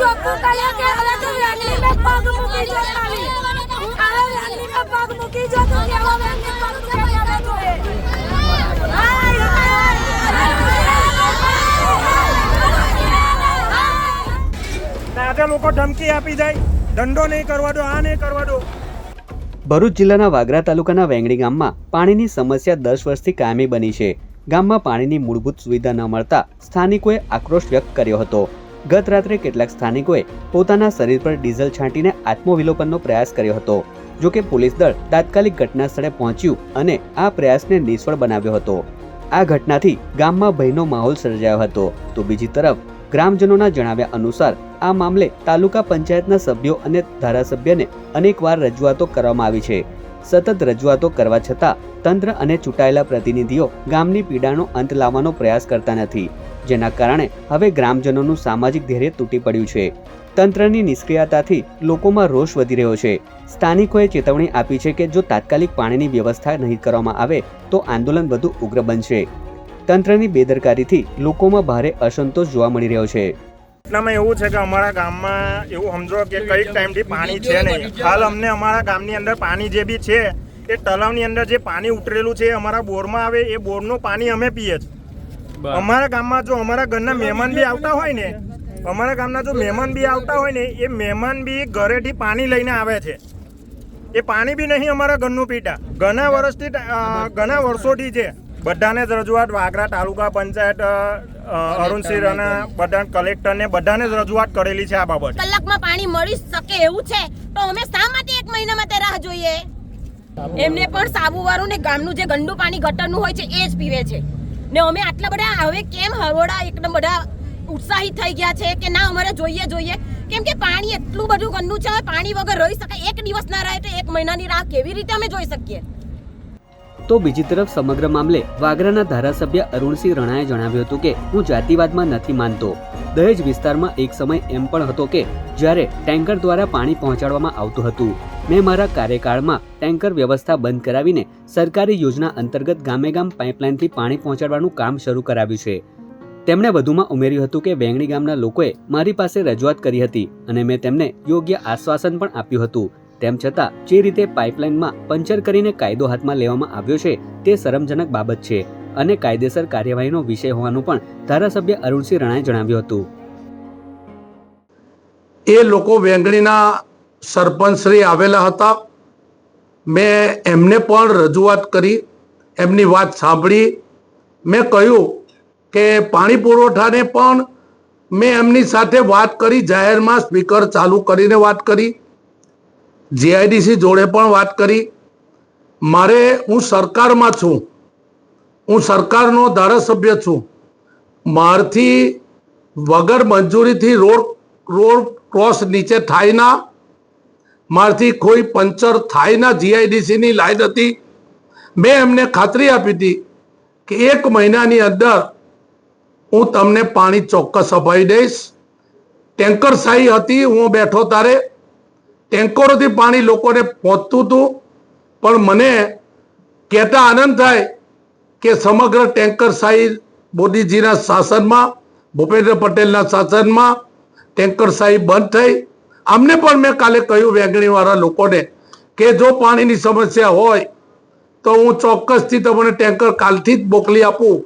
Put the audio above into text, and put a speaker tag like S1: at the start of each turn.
S1: ચોખ્ખું કરીએ કે હવે તો વેંગણીમાં પગ મૂકી જો ખાલી હવે વેંગણીમાં પગ મૂકી જો તો કેવો વેંગણી પગ મૂકે હવે જોઈએ. હાય, હાય.
S2: ને આજે લોકો ધમકી આપી જાય દંડો નહીં કરવા દો આ નહીં કરવા દો
S3: ભરૂચ જિલ્લાના વાગરા તાલુકાના વેંગડી ગામમાં પાણીની સમસ્યા દસ વર્ષથી કાયમી બની છે ગામમાં પાણીની મૂળભૂત સુવિધા ન મળતા સ્થાનિકોએ આક્રોશ વ્યક્ત કર્યો હતો ગત રાત્રે કેટલાક સ્થાનિકોએ પોતાના શરીર પર ડીઝલ છાંટીને આત્મવિલોપનનો પ્રયાસ કર્યો હતો, જો કે પોલીસ દળ તાત્કાલિક ઘટના સ્થળે પહોંચ્યું અને આ પ્રયાસને નિષ્ફળ બનાવ્યો હતો. આ ઘટનાથી ગામમાં ભયનો માહોલ સર્જાયો હતો. તો બીજી તરફ, ગ્રામજનોના જણાવ્યા અનુસાર, આ મામલે તાલુકા પંચાયતના સભ્યો અને ધારાસભ્યને અનેકવાર રજૂઆતો કરવામાં આવી છે. સતત રજૂઆતો કરવા છતાં તંત્ર અને ચૂંટાયેલા પ્રતિનિધિઓ ગામની પીડાનો અંત લાવવાનો પ્રયાસ કરતા નથી. જેના કારણે હવે ગ્રામજનોનું સામાજિક ધૈર્ય તૂટી પડ્યું છે. તંત્રની નિષ્ક્રિયતાથી લોકોમાં રોષ વધી રહ્યો છે. સ્થાનિકોએ ચેતવણી આપી છે કે જો તાત્કાલિક પાણીની વ્યવસ્થા નહીં કરવામાં આવે, તો આંદોલન વધુ ઉગ્ર બનશે. તંત્રની બેદરકારીથી લોકોમાં ભારે અસંતોષ જોવા મળી રહ્યો છે.
S2: ઘટનામાં એવું છે કે અમારા ગામમાં એવું સમજો કે કંઈક ટાઈમથી પાણી છે નહીં. હાલ અમને અમારા ગામની અંદર પાણી જે બી છે, એ તળાવની અંદર જે પાણી ઉતરેલું છે અમારા બોરમાં આવે, એ બોરનું પાણી અમે પીએ છીએ. અમારા ગામમાં જો અમારા ઘરના મહેમાન બી આવતા હોય ને અમારા ગામના જો મહેમાન બી આવતા હોય ને એ મહેમાન બી ઘરેથી પાણી લઈને આવે છે. એ પાણી બી નહીં અમારા ઘરનું પીતા. ઘણા વર્ષથી ઘણા વર્ષોથી છે. બધાને જ રજૂઆત વાગરા તાલુકા પંચાયત અરુણસિંહ અને બધા કલેક્ટરને બધાને જ રજૂઆત કરેલી છે આ બાબત.
S4: કલાકમાં પાણી મળી શકે એવું છે? તો અમે શા માટે એક મહિનામાં માટે રાહ જોઈએ? એમને પણ સાબુવાળું ને ગામનું જે ગંદુ પાણી ગટરનું હોય છે એ જ પીવે છે. ને અમે આટલા બધા હવે કેમ હરોડા એકદમ બધા ઉત્સાહિત થઈ ગયા છે કે ના અમારે જોઈએ જોઈએ. કેમ કે પાણી એટલું બધું ગંદુ છે પાણી વગર રહી શકાય. એક દિવસ ના રહે તો એક મહિનાની રાહ કેવી રીતે અમે જોઈ શકીએ?
S3: તો બીજી તરફ સમગ્ર મામલે વાગરાના ધારાસભ્ય અરુણસિંહ રણાએ જણાવ્યું હતું કે, હું જાતિવાદમાં નથી માનતો. દહેજ વિસ્તારમાં એક સમય એમ પણ હતો કે, જ્યારે ટેન્કર દ્વારા પાણી પહોંચાડવામાં આવતું હતું. મેં મારા કાર્યકાળમાં ટેન્કર વ્યવસ્થા બંધ કરાવીને સરકારી યોજના અંતર્ગત ગામે ગામ પાઇપલાઇનથી પાણી પહોંચાડવાનું કામ શરૂ કરાવ્યું છે. તેમણે વધુમાં ઉમેર્યું હતું કે વેંગણી ગામના લોકોએ મારી પાસે રજૂઆત કરી હતી અને મેં તેમને યોગ્ય આશ્વાસન પણ આપ્યું હતું. તેમ છતાં, જે રીતે પાઇપલાઇનમાં પંચર કરીને કાયદો હાથમાં લેવામાં આવ્યો છે, તે શરમજનક બાબત છે અને કાયદેસર કાર્યવાહીનો વિષય હોવાનું પણ ધારાસભ્ય અરુણસિંહ રણાએ જણાવ્યું હતું.
S5: એ લોકો વેંગણીના સરપંચશ્રી આવેલા હતા. મેં એમને પણ રજૂઆત કરી, એમની વાત સાંભળી. મેં કહ્યું કે પાણી પુરવઠાને પણ મેં એમની સાથે વાત કરી, જાહેરમાં સ્પીકર ચાલુ કરીને વાત કરી. જીઆઈડીસી જોડે પણ વાત કરી. મારે, હું સરકારમાં છું. હું સરકારનો ધારાસભ્ય છું. મારથી વગર મંજૂરીથી રોડ રોડ ક્રોસ નીચે થાય ના. મારથી કોઈ પંચર થાય ના જીઆઈડીસીની લાઈન હતી. મેં એમને ખાતરી આપી હતી કે એક મહિનાની અંદર હું તમને પાણી ચોક્કસ અપાવી દઈશ. ટેન્કર શાહી હતી, હું બેઠો તારે. ટેન્કરોથી પાણી લોકોને પહોંચતું હતું. પણ મને કહેતા આનંદ થાય કે સમગ્ર ટેન્કર શાહી મોદીજીના શાસનમાં, ભૂપેન્દ્ર પટેલના શાસનમાં ટેન્કર શાહી બંધ થઈ. અમને પણ મેં કાલે કહ્યું વેગણીવાળા લોકોને કે જો પાણીની સમસ્યા હોય તો હું ચોક્કસથી તમને ટેન્કર કાલથી જ મોકલી આપું.